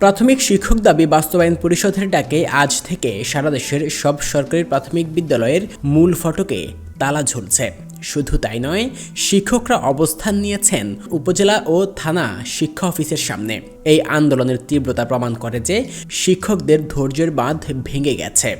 প্রাথমিক শিক্ষক দাবি বাস্তবায়ন পরিষদের ডাকে আজ থেকে সারা দেশের সব সরকারি প্রাথমিক বিদ্যালয়ের মূল ফটকে তালা ঝুলছে। শুধু তাই নয়, শিক্ষকরা অবস্থান নিয়েছেন উপজেলা ও থানা শিক্ষা অফিসের সামনে। এই আন্দোলনের তীব্রতা প্রমাণ করে যে শিক্ষকদের ধৈর্যের বাঁধ ভেঙে গেছে।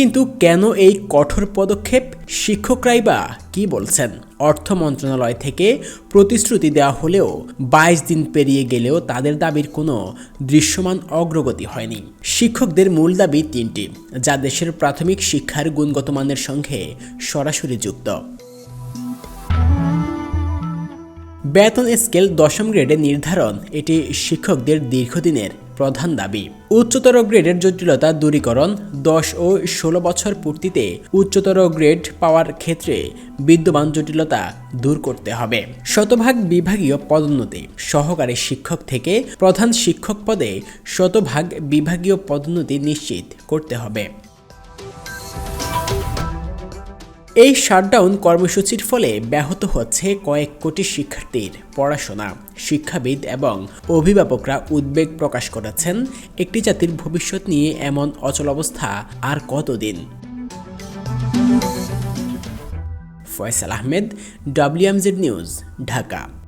কিন্তু কেন এই কঠোর পদক্ষেপ? শিক্ষকরাই বা কি বলছেন? অর্থ মন্ত্রণালয় থেকে প্রতিশ্রুতি দেওয়া হলেও বাইশ দিন পেরিয়ে গেলেও তাদের দাবির কোনো দৃশ্যমান অগ্রগতি হয়নি। শিক্ষকদের মূল দাবি তিনটি, যা দেশের প্রাথমিক শিক্ষার গুণগত মানের সঙ্গে সরাসরি যুক্ত। বেতন স্কেল দশম গ্রেডে নির্ধারণ, এটি শিক্ষকদের দীর্ঘদিনের প্রধান দাবি। উচ্চতর গ্রেডের জটিলতা দূরীকরণ, দশ ও ষোলো বছর পূর্তিতে উচ্চতর গ্রেড পাওয়ার ক্ষেত্রে বিদ্যমান জটিলতা দূর করতে হবে। শতভাগ বিভাগীয় পদোন্নতি। সহকারী শিক্ষক থেকে প্রধান শিক্ষক পদে শতভাগ বিভাগীয় পদোন্নতি নিশ্চিত করতে হবে। এই শাটডাউন কর্মসূচির ফলে ব্যাহত হচ্ছে কয়েক কোটি শিক্ষার্থীর পড়াশোনা, শিক্ষাবিদ এবং অভিভাবকরা উদ্বেগ প্রকাশ করেছেন একটি জাতির ভবিষ্যৎ নিয়ে এমন অচল অবস্থা আর কতদিন? Faisal Ahmed WMZ news Dhaka.